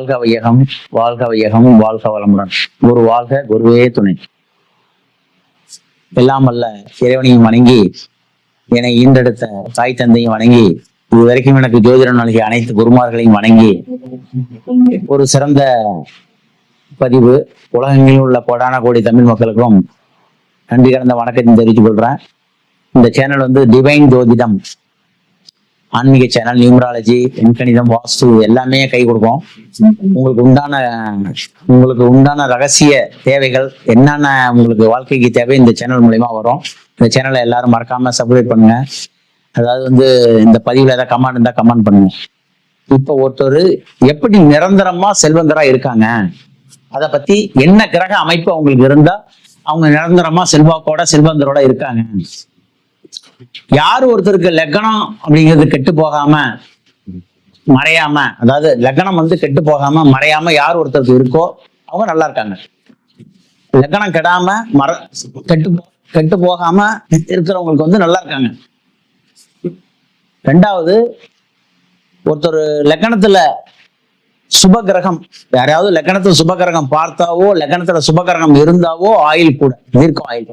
வாழ்க வையகம் வாழ்க வையகம் வாழ்க வளமுடன். குரு வாழ்க குருவே துணை. எல்லாம் அல்ல இறைவனையும் வணங்கி என்னை ஈண்டெடுத்த தாய் தந்தையும் வணங்கி இது வரைக்கும் எனக்கு ஜோதிடம் நல்கிய அனைத்து குருமார்களையும் வணங்கி ஒரு சிறந்த பதிவு உலகங்களில் உள்ள கோடான கோடி தமிழ் மக்களுக்கும் நன்றி கலந்த வணக்கத்தை தெரிவித்துக் கொள்றேன். இந்த சேனல் வந்து டிவைன் ஜோதிடம் ஆன்மீக சேனல் நியூமராலஜி எண்கணிதம் வாஸ்து எல்லாமே கை கொடுப்போம். உங்களுக்கு உண்டான உங்களுக்கு உண்டான ரகசிய தேவைகள் என்னென்ன உங்களுக்கு வாழ்க்கைக்கு தேவை இந்த சேனல் மூலயமா வரும். இந்த சேனலை எல்லாரும் மறக்காம சப்ஸ்கிரைப் பண்ணுங்க. அதாவது வந்து இந்த பதிவில் ஏதாவது கமெண்ட் இருந்தால் கமெண்ட் பண்ணுங்க. இப்போ ஒருத்தர் எப்படி நிரந்தரமா செல்வந்தரா இருக்காங்க? அதை பத்தி என்ன கிரக அமைப்பு அவங்களுக்கு இருந்தா அவங்க நிரந்தரமா செல்வாக்கோட செல்வந்தரோட இருக்காங்க. யார் ஒருத்தருக்கு லக்கணம் அப்படிங்கிறது கெட்டு போகாம மறையாம அதாவது லக்கணம் வந்து கெட்டு போகாம மறையாம யார் ஒருத்தருக்கு இருக்கோ அவங்க நல்லா இருக்காங்க. லக்கணம் கெடாம மற கெட்டு கெட்டு போகாம இருக்கிறவங்களுக்கு வந்து நல்லா இருக்காங்க. ரெண்டாவது ஒருத்தர் லக்கணத்துல சுப கிரகம் யாரையாவது லக்கணத்துல சுப கிரகம் பார்த்தாவோ லக்கணத்துல சுப கிரகம் இருந்தாவோ ஆயில் கூட தீர்க்கம் ஆயில்.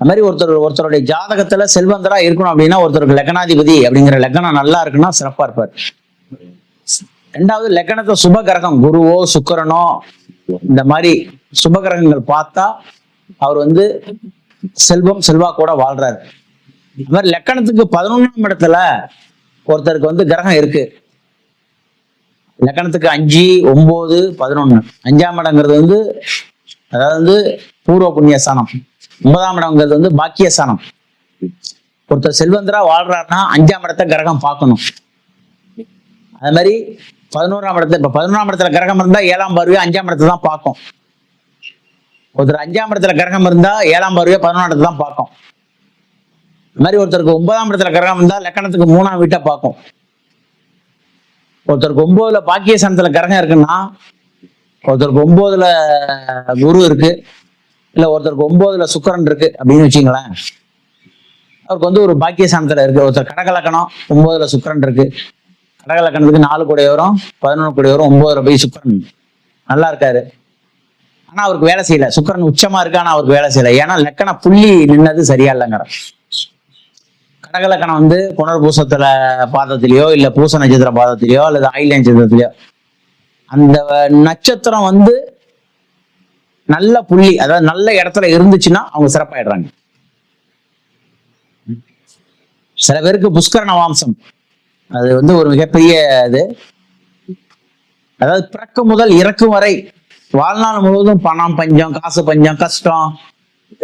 அது மாதிரி ஒருத்தர் ஒருத்தருடைய ஜாதகத்துல செல்வந்தரா இருக்கணும் அப்படின்னா ஒருத்தருக்கு லக்னாதிபதி அப்படிங்கிற லக்னம் நல்லா இருக்குன்னா சிறப்பா இருப்பார். ரெண்டாவது லக்னத்தை சுப கிரகம் குருவோ சுக்கரனோ இந்த மாதிரி சுப கிரகங்கள் பார்த்தா அவர் வந்து செல்வம் செல்வா கூட வாழ்றாரு. அது மாதிரி லக்கணத்துக்கு பதினொன்றாம் இடத்துல ஒருத்தருக்கு வந்து கிரகம் இருக்கு. லக்கணத்துக்கு அஞ்சு ஒன்பது பதினொன்னு. அஞ்சாம் இடங்கிறது வந்து அதாவது வந்து பூர்வ புண்ணியஸ்தானம். ஒன்பதாம் இடம்ங்கிறது வந்து பாக்கியஸ்தானம். ஒருத்தர் செல்வந்தரா வாழ்றாருன்னா அஞ்சாம் இடத்த கிரகம் பார்க்கணும். அது மாதிரி பதினோராம் இடத்துல இப்ப பதினோராம் இடத்துல கிரகம் இருந்தா ஏழாம் பார்வையா அஞ்சாம் இடத்தை தான் பார்க்கும். ஒருத்தர் அஞ்சாம் இடத்துல கிரகம் இருந்தா ஏழாம் பார்வையா பதினொன்றாம் இடத்தை தான் பார்க்கும். அது மாதிரி ஒருத்தருக்கு ஒன்பதாம் இடத்துல கிரகம் இருந்தா லக்கணத்துக்கு மூணாம் வீட்டை பார்க்கும். ஒருத்தருக்கு ஒன்பதுல பாக்கியஸ்தானத்துல கிரகம் இருக்குன்னா ஒருத்தருக்கு ஒன்பதுல குரு இருக்கு. இல்லை ஒருத்தருக்கு ஒன்பதுல சுக்கரன் இருக்கு அப்படின்னு வச்சுங்களேன் அவருக்கு வந்து ஒரு பாக்கியஸ்தானத்துல இருக்கு. ஒருத்தர் கடகலக்கணம் ஒன்பதுல சுக்கரன் இருக்கு. கடகலக்கணத்துக்கு நாலு கோடி வரும் பதினொன்று கோடி வரும் ஒன்பதுல போய் சுக்கிரன். நல்லா இருக்காரு. ஆனா அவருக்கு வேலை செய்யல. சுக்கிரன் உச்சமா இருக்கு ஆனா அவருக்கு வேலை செய்யல. ஏன்னா லக்கண புள்ளி நின்னது சரியா இல்லைங்கிற கடகலக்கணம் வந்து புனர்பூசத்துல பாதத்திலேயோ இல்ல பூச நட்சத்திர பாதத்திலேயோ அல்லது ஆயில் நட்சத்திரத்திலேயோ அந்த நட்சத்திரம் வந்து நல்ல புள்ளி அதாவது நல்ல இடத்துல இருந்துச்சுன்னா அவங்க சிறப்பாயிடுறாங்க. சில பேருக்கு புஷ்கரண வாம்சம் அது வந்து ஒரு மிகப்பெரிய இது. அதாவது பிறக்கும் முதல் இறக்கும் வரை வாழ்நாள் முழுவதும் பணம் பஞ்சம் காசு பஞ்சம் கஷ்டம்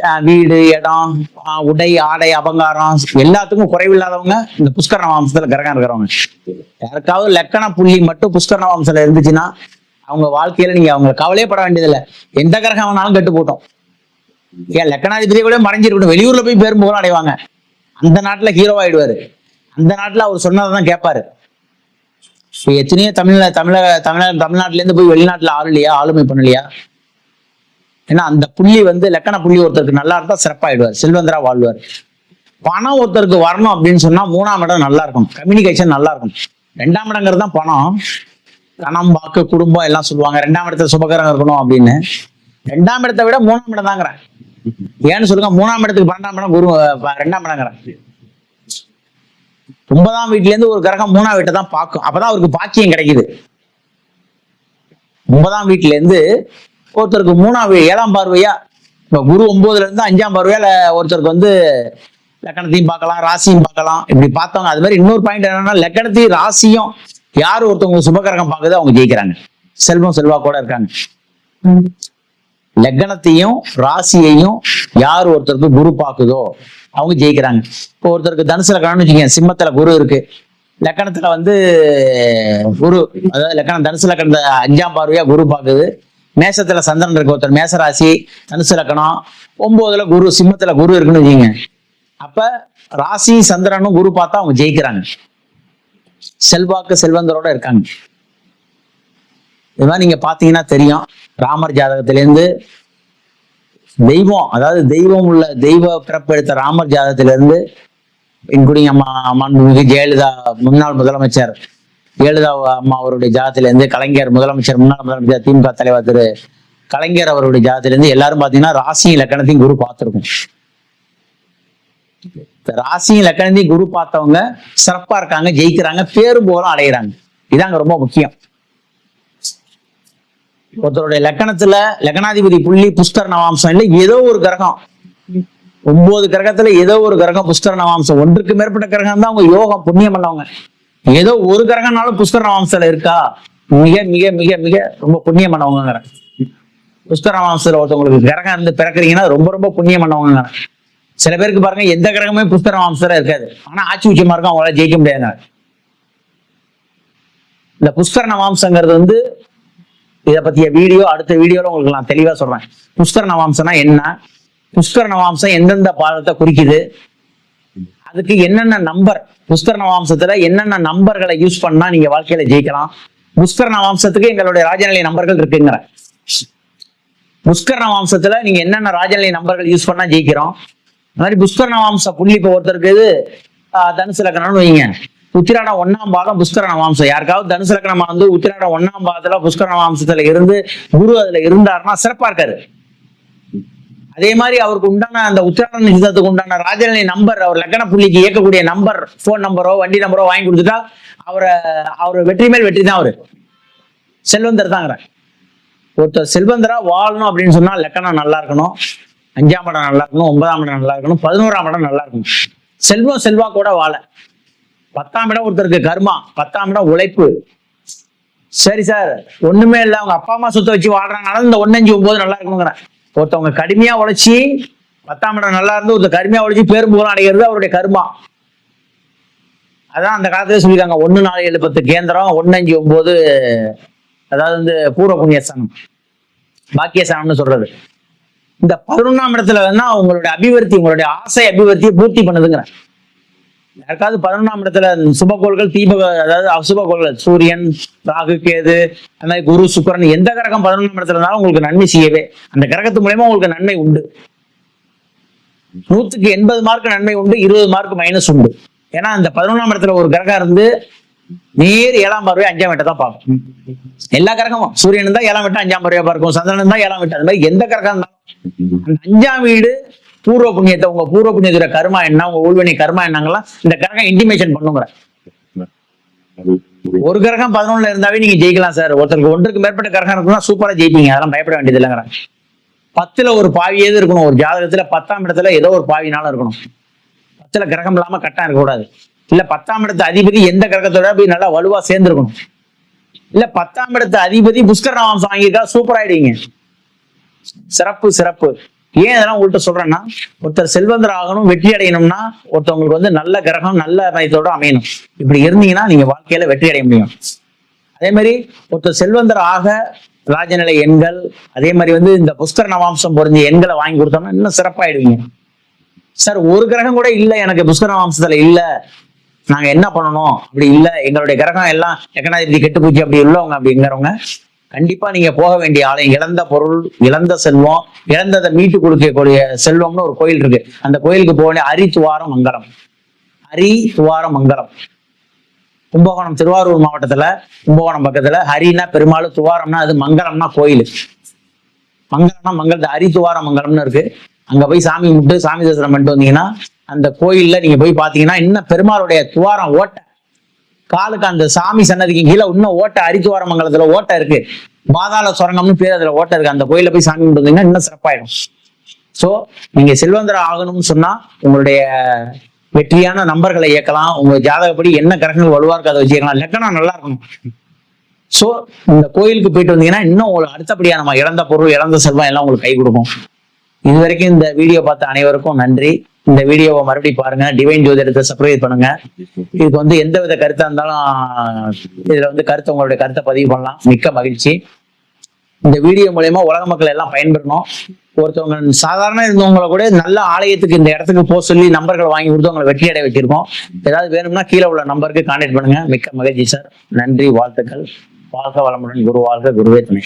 அஹ் வீடு இடம் உடை ஆடை அபங்காரம் எல்லாத்துக்கும் குறைவில்லாதவங்க இந்த புஷ்கரண வம்சத்துல கிரகம் இருக்கிறவங்க. யாருக்காவது லக்கண புள்ளி மட்டும் புஷ்கரண வம்சத்துல இருந்துச்சுன்னா அவங்க வாழ்க்கையில நீங்க அவங்க கவலையே பட வேண்டியதில்லை. எந்த கிரகம் வேணாலும் கெட்டு போட்டோம் ஏன் லக்கணாதிபதியை கூட மறைஞ்சிருக்கட்டும். வெளியூர்ல போய் பேரும் புகழும் அடைவாங்க. அந்த நாட்டுல ஹீரோ ஆயிடுவாரு. அந்த நாட்டுல அவர் சொன்னதை தான் கேட்பாரு எத்தனையோ தமிழ்ல தமிழக தமிழ தமிழ்நாட்டுல இருந்து போய் வெளிநாட்டுல ஆளுலையா ஆளுமை பண்ணலையா? ஏன்னா அந்த புள்ளி வந்து லக்கண புள்ளி ஒருத்தருக்கு நல்லா இருந்தா சிறப்பாயிடுவார். செல்வந்தரா வாழ்வார். பணம் ஒருத்தருக்கு வரணும் அப்படின்னு சொன்னா மூணாம் இடம் நல்லா இருக்கும் கம்யூனிகேஷன் நல்லா இருக்கும் ரெண்டாம் இடங்கிறது தான் பணம். கணம் வாக்கு குடும்பம் எல்லாம் சொல்லுவாங்க. ரெண்டாம் இடத்துல சுபகரம் இருக்கணும் அப்படின்னு. ரெண்டாம் இடத்தை விட மூணாம் இடம் தாங்கிறேன் ஏன்னு சொல்லுங்க மூணாம் இடத்துக்கு பன்னெண்டாம் இடம் குரு ரெண்டாம் இடங்கிறேன் ஒன்பதாம் வீட்டுல இருந்து ஒரு கிரகம் மூணாம் வீட்டை தான் பார்க்கும். அப்பதான் அவருக்கு பாக்கியம் கிடைக்குது. ஒன்பதாம் வீட்டுல இருந்து ஒருத்தருக்கு மூணாம் ஏழாம் பார்வையா இப்ப குரு ஒன்பதுல இருந்து அஞ்சாம் பார்வையா ஒருத்தருக்கு வந்து லக்கணத்தையும் பார்க்கலாம் ராசியும் பார்க்கலாம். இப்படி பார்த்தவங்க அது மாதிரி இன்னொரு பாயிண்ட் என்னன்னா லக்கணத்தையும் ராசியும் யார் ஒருத்தவங்க சுபகிரகம் பார்க்குதோ அவங்க ஜெயிக்கிறாங்க. செல்வம் செல்வா கூட இருக்காங்க. லக்கணத்தையும் ராசியையும் யார் ஒருத்தருக்கு குரு பார்க்குதோ அவங்க ஜெயிக்கிறாங்க. இப்போ ஒருத்தருக்கு தனுசு லக்கணம்னு வச்சுக்கோங்க சிம்மத்துல குரு இருக்கு. லக்கணத்துல வந்து குரு அதாவது லக்கணம் தனுசு லக்கணத்தை அஞ்சாம் பார்வையா குரு பார்க்குது. மேசத்துல சந்திரன் இருக்கு ஒருத்தர் மேச ராசி தனுசு லக்கணம் ஒன்பதுல குரு சிம்மத்துல குரு இருக்குன்னு வச்சுக்கோங்க அப்ப ராசி சந்திரனும் குரு பார்த்தா அவங்க ஜெயிக்கிறாங்க. செல்வாக்கு செல்வந்தரோட இருக்காங்க. இதுதான் நீங்க பாத்தீங்கன்னா தெரியும். ராமர் ஜாதகத்திலேருந்து தெய்வம் அதாவது தெய்வம் உள்ள தெய்வ பிறப்பு எடுத்த ராமர் ஜாதகத்திலிருந்து இன்குடிங் அம்மா மாண்புமிகு ஜெயலலிதா முன்னாள் முதலமைச்சர் ஜெயலலிதா அம்மா அவருடைய ஜாதத்திலிருந்து கலைஞர் முதலமைச்சர் முன்னாள் முதலமைச்சர் திமுக தலைவர் திரு கலைஞர் அவருடைய ஜாதத்திலிருந்து எல்லாரும் பார்த்தீங்கன்னா ராசியும் லக்கணத்தையும் குரு பார்த்திருக்கும். ராசியும் லக்கணத்தையும் குரு பார்த்தவங்க சிறப்பா இருக்காங்க ஜெயிக்கிறாங்க பேரும் புகழும் அடையிறாங்க. இதாங்க ரொம்ப முக்கியம். ஒருத்தருடைய லக்கணத்துல லக்னாதிபதி புள்ளி புஷ்கர நவாம்சம் இல்லை ஏதோ ஒரு கிரகம். ஒன்பது கிரகத்துல ஏதோ ஒரு கிரகம் புஷ்கர நவாம்சம். ஒன்றுக்கு மேற்பட்ட கிரகம் தான் அவங்க யோகம் புண்ணியம் பண்ணவங்க. ஏதோ ஒரு கிரகம்னாலும் புஷ்கர நவாம்சல இருக்கா? மிக மிக மிக மிக ரொம்ப புண்ணியம் பண்ணவங்க புஷ்கர நவாம்சல ஒருத்தவங்களுக்கு கிரகம் இருந்து பிறக்குறீங்கன்னா ரொம்ப ரொம்ப புண்ணியம் பண்ணவங்க சில பேருக்கு பாருங்க எந்த கிரகமே புஷ்கர நவாம்சத்துல இருக்காது. ஆனா ஆட்சி உச்சமா இருக்கும் அவங்களால ஜெயிக்க முடியாதுங்க இந்த புஷ்கர நவாம்சங்கிறது வந்து இதை பத்திய வீடியோ அடுத்த வீடியோல உங்களுக்கு நான் தெளிவா சொல்றேன். புஷ்கர நவாம்சம்னா என்ன? புஷ்கர நவாம்சம் எந்தெந்த பாதத்தை குறிக்குது? அதுக்கு என்னென்ன நம்பர் புஷ்கர நவாம்சத்துல என்னென்ன நம்பர்களை யூஸ் பண்ணா நீங்க வாழ்க்கையில ஜெயிக்கலாம்? புஷ்கரண நவாம்சத்துக்கு எங்களுடைய ராஜநிலை நம்பர்கள் இருக்குங்கிற. புஷ்கரண நவாம்சத்துல நீங்க என்னென்ன ராஜநிலை நம்பர்கள் யூஸ் பண்ணா ஜெயிக்கிறோம்? மாதிரி புஷ்கரணவாம்ச புள்ளி இப்போ ஒருத்தருக்கு இது ஆஹ், தனுசு லக்கணம்னு வைங்க. உத்திராட ஒன்னாம் பாதம் புஷ்கரண நவாம்சம் யாருக்காவது தனுசு லக்கணமா வந்து உத்திராட ஒண்ணாம் பாதத்துல புஷ்கரண நவாம்சத்துல இருந்து குரு அதுல இருந்தாருன்னா சிறப்பா இருக்காரு. அதே மாதிரி அவருக்கு உண்டான அந்த உத்திராட நிச்சயத்துக்கு உண்டான ராஜநிலை நம்பர் அவர் லக்கண புள்ளிக்கு இயக்கக்கூடிய நம்பர் ஃபோன் நம்பரோ வண்டி நம்பரோ வாங்கி கொடுத்துட்டா அவரை அவர் வெற்றி மேல் வெற்றி தான் அவரு. செல்வந்தர் தாங்கிற ஒருத்தர் செல்வந்தரா வாழணும் அப்படின்னு சொன்னா லக்கணம் நல்லா இருக்கணும். அஞ்சாம் இடம் நல்லா இருக்கணும் ஒன்பதாம் இடம் நல்லா இருக்கணும் பதினோராம் இடம் நல்லா இருக்கணும். செல்வம் செல்வா கூட வாழ. பத்தாம் இடம் ஒருத்தருக்கு கர்மா பத்தாம் இடம் உழைப்பு. சரி சார் ஒண்ணுமே இல்லை அவங்க அப்பா அம்மா சொத்தை வச்சு வாழ்றாங்கனால இந்த ஒன்னஞ்சு ஒன்பது நல்லா இருக்கணுங்கிறேன் ஒருத்தவங்க கடுமையா உழைச்சி பத்தாம் இடம் நல்லா இருந்து ஒருத்தர் கடுமையா உழைச்சி பேரும் அடைகிறது அவருடைய கர்மா. அதான் அந்த காலத்துல சொல்லியிருக்காங்க ஒன்னு நாலு ஏழு பத்து கேந்திரம் ஒன்னு அஞ்சு ஒன்பது அதாவது வந்து பூர்வ புண்ணியஸ்தானம். பாக்கியஸ்தானம்னு சொல்றது. இந்த பதினொன்னாம் இடத்துல வேணா உங்களுடைய அபிவிருத்தி உங்களுடைய ஆசை அபிவிருத்தியை பூர்த்தி பண்ணுதுங்கிறேன் யாருக்காவது பதினொன்றாம் இடத்துல சுபகோள்கள் தீப அதாவது அசுபகோள்கள் சூரியன் ராகு கேது அந்த மாதிரி குரு சுக்கரன் எந்த கிரகம் பதினொன்றாம் இடத்துல இருந்தாலும் உங்களுக்கு நன்மை செய்யவே. அந்த கிரகத்து மூலயமா உங்களுக்கு நன்மை உண்டு. நூத்துக்கு எண்பது மார்க் நன்மை உண்டு இருபது மார்க் மைனஸ் உண்டு. ஏன்னா அந்த பதினொன்றாம் இடத்துல ஒரு கிரகம் இருந்து நேர் ஏழாம் பார்வை அஞ்சாம் வீட்டை தான் பார்க்கும். எல்லா கிரகமும். சூரியன் தான் ஏழாம் வீட்டை அஞ்சாம் பார்வையா பார்க்கும். சந்திரன் தான் ஏழாம் வீட்டை. அந்த மாதிரி எந்த கிரகம் இருந்தாலும் அஞ்சாம் வீடு பூர்வ புண்ணியத்தை உங்க பூர்வ புண்ணியத்துல கர்மா என்ன உங்க ஊழ்வினை கர்மா என்னங்கெல்லாம் இந்த கிரகம் இன்டிமேஷன் பண்ணுங்கிற. ஒரு கிரகம் பதினொன்னுல இருந்தாவே நீங்க ஜெயிக்கலாம் சார் ஒருத்தருக்கு ஒன்றுக்கு மேற்பட்ட கிரகம் இருக்குன்னா சூப்பரா ஜெயிப்பீங்க. அதெல்லாம் பயப்பட வேண்டியது இல்லைங்கிற பத்துல ஒரு பாவியது இருக்கணும். ஒரு ஜாதகத்துல பத்தாம் இடத்துல ஏதோ ஒரு பாவினாலும் இருக்கணும். பத்துல கிரகம் இல்லாம கட்டம் இருக்கக்கூடாது. இல்ல பத்தாம் இடத்து அதிபதி எந்த கிரகத்தோட போய் நல்லா வலுவா சேர்ந்துருக்கணும். இல்ல பத்தாம் இடத்து அதிபதி புஷ்கர நாமம் வாங்கியிருக்கா சூப்பர் ஆயிடுவீங்க. சிறப்பு சிறப்பு. ஏன் இதெல்லாம் உங்கள்கிட்ட சொல்றேன்னா ஒருத்தர் செல்வந்தர் ஆகணும் வெற்றி அடையணும்னா ஒருத்தவங்களுக்கு வந்து நல்ல கிரகம் நல்ல மையத்தோட அமையணும். இப்படி இருந்தீங்கன்னா நீங்க வாழ்க்கையில வெற்றி அடைய முடியும். அதே மாதிரி ஒருத்தர் செல்வந்தர் ஆக ராஜநிலை எண்கள் அதே மாதிரி வந்து இந்த புஷ்கர நவாம்சம் பொருந்திய எண்களை வாங்கி கொடுத்தோம்னா இன்னும் சிறப்பாயிடுவீங்க. சார் ஒரு கிரகம் கூட இல்ல எனக்கு புஷ்கர நவாம்சத்துல இல்ல. நாங்க என்ன பண்ணணும்? அப்படி இல்ல. எங்களுடைய கிரகம் எல்லாம் எக்கனாதிபதி கெட்டு போச்சு அப்படி உள்ளவங்க அப்படிங்கிறவங்க கண்டிப்பா நீங்க போக வேண்டிய ஆலயம் இழந்த பொருள் இழந்த செல்வம் இழந்ததை மீட்டு கொடுக்கக்கூடிய செல்வம்னு ஒரு கோயில் இருக்கு. அந்த கோயிலுக்கு போகணும் வேண்டிய அரி துவாரம் மங்கலம் ஹரி துவாரம் மங்கலம் கும்பகோணம் திருவாரூர் மாவட்டத்துல கும்பகோணம் பக்கத்துல ஹரினா பெருமாள் துவாரம்னா அது மங்கலம்னா கோயில். மங்கலம்னா மங்கலத்து அரி துவார மங்கலம்னு இருக்கு. அங்க போய் சாமி கும்பிட்டு சாமி தரிசனம் பண்ணிட்டு வந்தீங்கன்னா அந்த கோயில்ல நீங்க போய் பாத்தீங்கன்னா இன்னும் பெருமாளுடைய துவாரம் ஓட்டை காலுக்கு அந்த சாமி சன்னதிக்கு கீழே இன்னும் ஓட்டை அரித்துவார மங்கலத்துல ஓட்ட இருக்கு. பாதாள சுரங்கம்னு பேர் அதுல ஓட்ட இருக்கு. அந்த கோயில போய் சாமி கும்பிட்டு வந்தீங்கன்னா இன்னும் சிறப்பாயிடும். சோ நீங்க செல்வந்தர் ஆகணும்னு சொன்னா உங்களுடைய வெற்றியான நம்பர்களை இயக்கலாம். உங்க ஜாதகப்படி என்ன கிரகங்கள் வலுவா இருக்கு அதை வச்சுக்கலாம் லக்கணம் நல்லா இருக்கணும் சோ இந்த கோயிலுக்கு போயிட்டு வந்தீங்கன்னா இன்னும் உங்களுக்கு அடுத்தபடியா நம்ம இழந்த பொருள் இழந்த செல்வம் எல்லாம் உங்களுக்கு கை கொடுக்கும். இது வரைக்கும் இந்த வீடியோ பார்த்த அனைவருக்கும் நன்றி. இந்த வீடியோவை மறுபடியும் பாருங்க. டிவைன் ஜோதிடத்தை சப்ஸ்கிரைப் பண்ணுங்க. இதுக்கு வந்து எந்த வித கருத்தா இருந்தாலும் இதுல வந்து கருத்தை உங்களுடைய கருத்தை பதிவு பண்ணலாம். மிக்க மகிழ்ச்சி. இந்த வீடியோ மூலயமா உலக மக்கள் எல்லாம் பயன்பெறணும். ஒருத்தவங்க சாதாரண இருந்தவங்கள கூட நல்ல ஆலயத்துக்கு இந்த இடத்துக்கு போக சொல்லி நம்பர்களை வாங்கி கொடுத்து அவங்களை வெற்றி அடைய வச்சிருக்கோம் ஏதாவது வேணும்னா கீழே உள்ள நம்பருக்கு கான்டாக்ட் பண்ணுங்க. மிக்க மகிழ்ச்சி சார் நன்றி வாழ்த்துக்கள். வாழ்க வளமுடன். குரு வாழ்க குருவே துணை.